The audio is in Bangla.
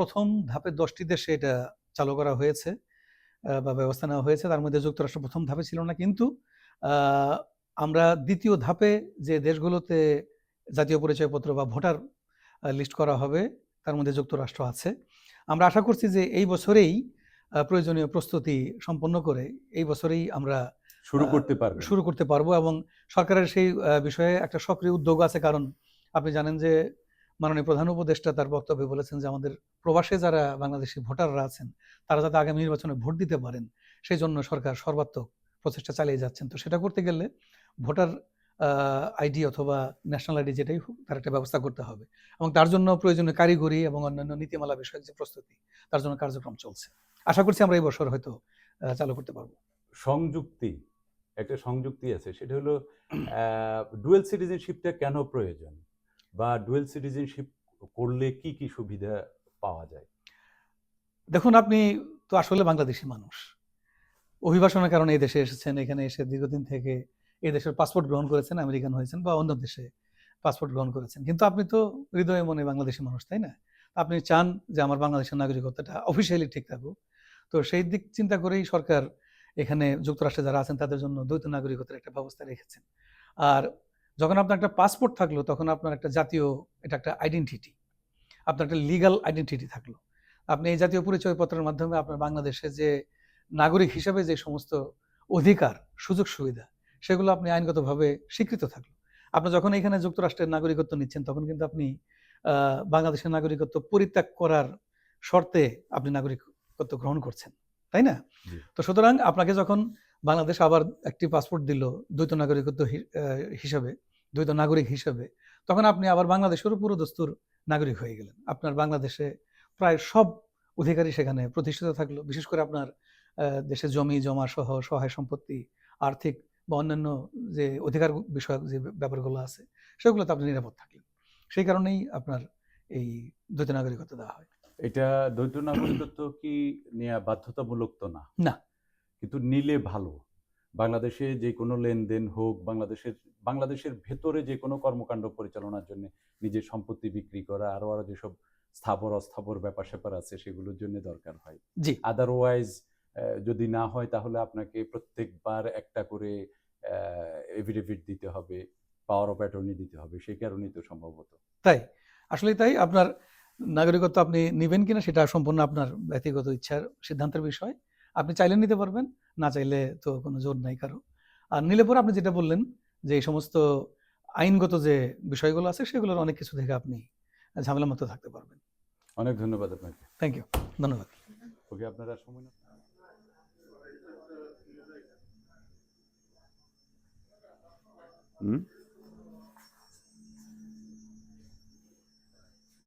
প্রথম ধাপে দশটি দেশে এটা চালু করা হয়েছে বা ব্যবস্থা নেওয়া হয়েছে। তার মধ্যে যুক্তরাষ্ট্র প্রথম ধাপে ছিল না কিন্তু আমরা দ্বিতীয় ধাপে যে দেশগুলোতে জাতীয় পরিচয়পত্র বা ভোটার লিস্ট করা হবে তার মধ্যে যুক্তরাষ্ট্র আছে। আমরা আশা করছি যে এই বছরেই প্রয়োজনীয় প্রস্তুতি সম্পন্ন করে এই বছরেই আমরা শুরু করতে পারবে শুরু করতে পারব এবং সরকারের সেই বিষয়ে একটা সক্রিয় উদ্যোগ আছে। কারণ আপনি জানেন যে মাননীয় প্রধান উপদেষ্টা তার বক্তব্যে বলেছেন যে আমাদের প্রবাসে যারা বাংলাদেশি ভোটাররা আছেন, তারা যাতে আগামী নির্বাচনে ভোট দিতে পারেন সেই জন্য সরকার সর্বাত্মক প্রচেষ্টা চালিয়ে যাচ্ছেন। তো সেটা করতে গেলে ভোটার আইডি অথবা ন্যাশনাল আইডি যেটাই হোক, তার একটা ব্যবস্থা করতে হবে। এবং তার জন্য প্রয়োজনীয় কারিগরি এবং অন্যান্য নীতিমালা বিষয়ক যে প্রস্তুতি, তার জন্য কার্যক্রম চলছে। আশা করছি আমরা এই বছর হয়তো চালু করতে পারব। সংযুক্তি, একটা সংযুক্তি আছে, সেটা হলো ডুয়েল সিটিজেনশিপটা কেন প্রয়োজন? বা ডুয়েল সিটিজেনশিপ করলে কি কি সুবিধা পাওয়া যায়? দেখুন, আপনি তো আসলে বাংলাদেশি মানুষ। অভিবাসনের কারণে এই দেশে এসেছেন, এখানে এসে দীর্ঘদিন থেকে এই দেশের পাসপোর্ট গ্রহণ করেছেন, আমেরিকান হয়েছেন বা অন্য দেশে পাসপোর্ট গ্রহণ করেছেন। কিন্তু আপনি তো হৃদয়ে মনে বাংলাদেশি মানুষ, তাই না? আপনি চান যে আমার বাংলাদেশের নাগরিকত্বটা অফিসিয়ালি ঠিক থাকুক। তো সেই দিক চিন্তা করেই সরকার এখানে যুক্তরাষ্ট্রে যারা আছেন, তাদের জন্য দ্বৈত নাগরিকত্বের একটা ব্যবস্থা রেখেছেন। আর যখন আপনার একটা পাসপোর্ট থাকল তখন আপনার একটা জাতীয় এটা একটা আইডেন্টিটি আপনার একটা লিগাল আইডেন্টিটি থাকল। আপনি এই জাতীয় পরিচয়পত্রের মাধ্যমে আপনার বাংলাদেশে যে নাগরিক হিসেবে যে সমস্ত অধিকার সুযোগ সুবিধা সেগুলো আপনি আইনগতভাবে স্বীকৃত থাকল। আপনি যখন এখানে যুক্তরাষ্ট্রের নাগরিকত্ব নিচ্ছেন তখন কিন্তু আপনি বাংলাদেশের নাগরিকত্ব পরিত্যাগ করার শর্তে আপনি নাগরিকত্ব গ্রহণ করছেন তাই না? তো সুতরাং আপনাকে যখন বাংলাদেশ আবার একটি পাসপোর্ট দিল দ্বৈত নাগরিকত্ব হিসাবে দ্বৈত নাগরিক হিসাবে তখন আপনি আবার বাংলাদেশেরও পুরো দস্তুর নাগরিক হয়ে গেলেন। আপনার বাংলাদেশে প্রায় সব অধিকারী সেখানে প্রতিষ্ঠিত থাকল। বিশেষ করে আপনার দেশে জমি জমা সহ সহায় সম্পত্তি আর্থিক বা অন্যান্য যে অধিকার বিষয়ক যে ব্যাপারগুলো আছে সেগুলোতে আপনি নিরাপদ থাকলেন। সেই কারণেই আপনার এই দ্বৈত নাগরিকত্ব দেওয়া হয়। এটা দ্বৈত নাগরিকত্ব কি নেওয়া বাধ্যতামূলক তো না? না। কিন্তু নিলে ভালো। বাংলাদেশে যে কোনো লেনদেন হোক বাংলাদেশের বাংলাদেশের ভেতরে যে কোনো কর্মকাণ্ড পরিচালনার জন্য নিজের সম্পত্তি বিক্রি করা আরও আরও যেসব স্থাবর অস্থাবর ব্যাপার স্যাপার আছে সেগুলোর জন্য দরকার হয়। জি। আদারওয়াইজ যদি না হয় তাহলে আপনাকে প্রত্যেকবার একটা করে এভিডেভিট দিতে হবে পাওয়ার অফ অ্যাটর্নি দিতে হবে সেই কারণেই তো সম্ভবত তাই? আসলে তাই। আপনার নাগরিকত্ব আপনি নেবেন কিনা সেটা সম্পূর্ণ আপনার ব্যক্তিগত ইচ্ছার সিদ্ধান্তের বিষয়। আপনি চাইলে নিতে পারবেন না চাইলে তো কোনো জোর নাই কারও। আর নিলে পরে আপনি যেটা বললেন যে এই সমস্ত আইনগত যে বিষয়গুলো আছে সেগুলোর অনেক কিছু থেকে আপনি ঝামেলা মতো থাকতে পারবেন। অনেক ধন্যবাদ আপনাকে। থ্যাংক ইউ ধন্যবাদ। ওকে আপনারা সময় না হুম?